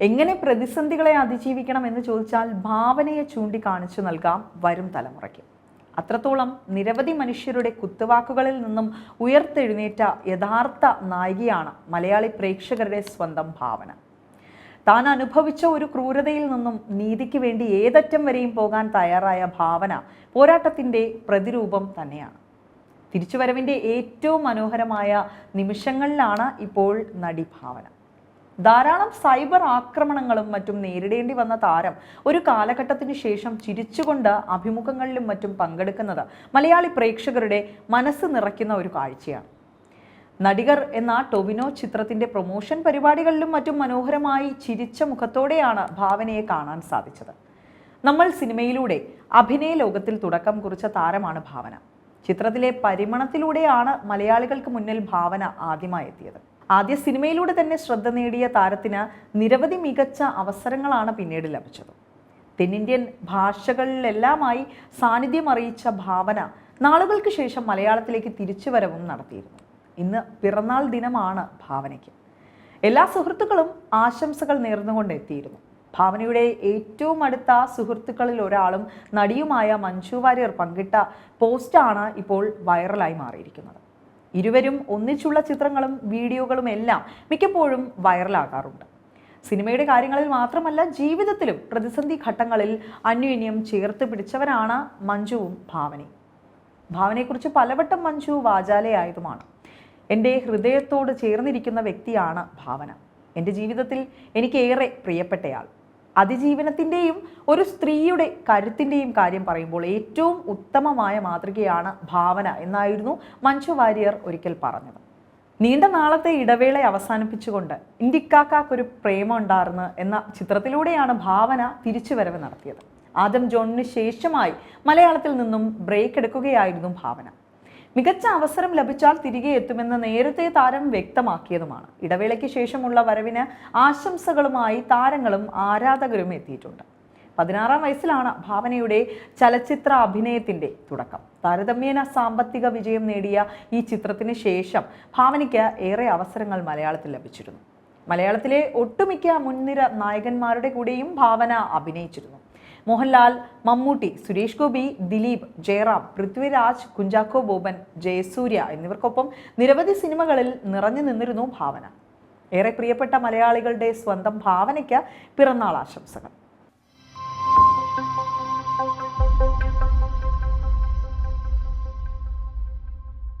എങ്ങനെ പ്രതിസന്ധികളെ അതിജീവിക്കണം എന്ന് ചോദിച്ചാൽ ഭാവനയെ ചൂണ്ടിക്കാണിച്ചു നൽകാം വരും തലമുറയ്ക്ക്. അത്രത്തോളം നിരവധി മനുഷ്യരുടെ കുത്തുവാക്കുകളിൽ നിന്നും ഉയർത്തെഴുന്നേറ്റ യഥാർത്ഥ നായികയാണ് മലയാളി പ്രേക്ഷകരുടെ സ്വന്തം ഭാവന. താൻ അനുഭവിച്ച ഒരു ക്രൂരതയിൽ നിന്നും നീതിക്ക് വേണ്ടി ഏതറ്റം വരെയും പോകാൻ തയ്യാറായ ഭാവന പോരാട്ടത്തിന്റെ പ്രതിരൂപം തന്നെയാണ്. തിരിച്ചുവരവിന്റെ ഏറ്റവും മനോഹരമായ നിമിഷങ്ങളിലാണ് ഇപ്പോൾ നടി ഭാവന. ധാരാളം സൈബർ ആക്രമണങ്ങളും മറ്റും നേരിടേണ്ടി വന്ന താരം ഒരു കാലഘട്ടത്തിന് ശേഷം ചിരിച്ചുകൊണ്ട് അഭിമുഖങ്ങളിലും മറ്റും പങ്കെടുക്കുന്നത് മലയാളി പ്രേക്ഷകരുടെ മനസ്സ് നിറയ്ക്കുന്ന ഒരു കാഴ്ചയാണ്. നടികർ എന്ന ടൊവിനോ ചിത്രത്തിന്റെ പ്രൊമോഷൻ പരിപാടികളിലും മറ്റും മനോഹരമായി ചിരിച്ച മുഖത്തോടെയാണ് ഭാവനയെ കാണാൻ സാധിച്ചത്. നമ്മൾ സിനിമയിലൂടെ അഭിനയ ലോകത്തിൽ തുടക്കം കുറിച്ച താരമാണ് ഭാവന. ചിത്രത്തിലെ പരിമണത്തിലൂടെയാണ് മലയാളികൾക്ക് മുന്നിൽ ഭാവന ആദ്യമായി എത്തിയത് ആദ്യ സിനിമയിലൂടെ തന്നെ ശ്രദ്ധ നേടിയ താരത്തിന് നിരവധി മികച്ച അവസരങ്ങളാണ് പിന്നീട് ലഭിച്ചത്. തെന്നിന്ത്യൻ ഭാഷകളിലെല്ലാമായി സാന്നിധ്യം അറിയിച്ച ഭാവന നാളുകൾക്ക് ശേഷം മലയാളത്തിലേക്ക് തിരിച്ചു വരവും നടത്തിയിരുന്നു. ഇന്ന് പിറന്നാൾ ദിനമാണ് ഭാവനയ്ക്ക്. എല്ലാ സുഹൃത്തുക്കളും ആശംസകൾ നേർന്നുകൊണ്ട് എത്തിയിരുന്നു. ഭാവനയുടെ ഏറ്റവും അടുത്ത സുഹൃത്തുക്കളിൽ ഒരാളും നടിയുമായ മഞ്ജു വാര്യർ പങ്കിട്ട പോസ്റ്റാണ് ഇപ്പോൾ വൈറലായി മാറിയിരിക്കുന്നത്. ഇരുവരും ഒന്നിച്ചുള്ള ചിത്രങ്ങളും വീഡിയോകളും എല്ലാം മിക്കപ്പോഴും വൈറലാകാറുണ്ട്. സിനിമയുടെ കാര്യങ്ങളിൽ മാത്രമല്ല ജീവിതത്തിലും പ്രതിസന്ധി ഘട്ടങ്ങളിൽ അന്യോന്യം ചേർത്ത് പിടിച്ചവരാണ് മഞ്ജുവും ഭാവനയും. ഭാവനയെക്കുറിച്ച് പലവട്ടം മഞ്ജു വാചാലയായതുമാണ്. എന്റെ ഹൃദയത്തോട് ചേർന്നിരിക്കുന്ന വ്യക്തിയാണ് ഭാവന. എന്റെ ജീവിതത്തിൽ എനിക്കേറെ പ്രിയപ്പെട്ടയാൾ. അതിജീവനത്തിന്റെയും ഒരു സ്ത്രീയുടെ കരുത്തിന്റെയും കാര്യം പറയുമ്പോൾ ഏറ്റവും ഉത്തമമായ മാതൃകയാണ് ഭാവന എന്നായിരുന്നു മഞ്ജു വാര്യർ ഒരിക്കൽ പറഞ്ഞത്. നീണ്ട നാളത്തെ ഇടവേള അവസാനിപ്പിച്ചുകൊണ്ട് ഇന്ത്യക്കാക്കൊരു പ്രേമം ഉണ്ടായിരുന്നു എന്ന ചിത്രത്തിലൂടെയാണ് ഭാവന തിരിച്ചുവരവ് നടത്തിയത്. ആദം ജോണിന് ശേഷമായി മലയാളത്തിൽ നിന്നും ബ്രേക്ക് എടുക്കുകയായിരുന്നു ഭാവന. മികച്ച അവസരം ലഭിച്ചാൽ തിരികെ എത്തുമെന്ന് നേരത്തെ താരം വ്യക്തമാക്കിയതുമാണ്. ഇടവേളയ്ക്ക് ശേഷമുള്ള വരവിന് ആശംസകളുമായി താരങ്ങളും ആരാധകരും എത്തിയിട്ടുണ്ട്. പതിനാറാം വയസ്സിലാണ് ഭാവനയുടെ ചലച്ചിത്ര അഭിനയത്തിന്റെ തുടക്കം. താരതമ്യേന സാമ്പത്തിക വിജയം നേടിയ ഈ ചിത്രത്തിന് ശേഷം ഭാവനയ്ക്ക് ഏറെ അവസരങ്ങൾ മലയാളത്തിൽ ലഭിച്ചിരുന്നു. മലയാളത്തിലെ ഒട്ടുമിക്ക മുൻനിര നായകന്മാരുടെ കൂടെയും ഭാവന അഭിനയിച്ചിരുന്നു. മോഹൻലാൽ മമ്മൂട്ടി സുരേഷ് ഗോപി ദിലീപ് ജയറാം പൃഥ്വിരാജ് കുഞ്ചാക്കോ ബോബൻ ജയസൂര്യ എന്നിവർക്കൊപ്പം നിരവധി സിനിമകളിൽ നിറഞ്ഞു നിന്നിരുന്നു ഭാവന. ഏറെ പ്രിയപ്പെട്ട മലയാളികളുടെ സ്വന്തം ഭാവനയ്ക്ക് പിറന്നാൾ ആശംസകൾ.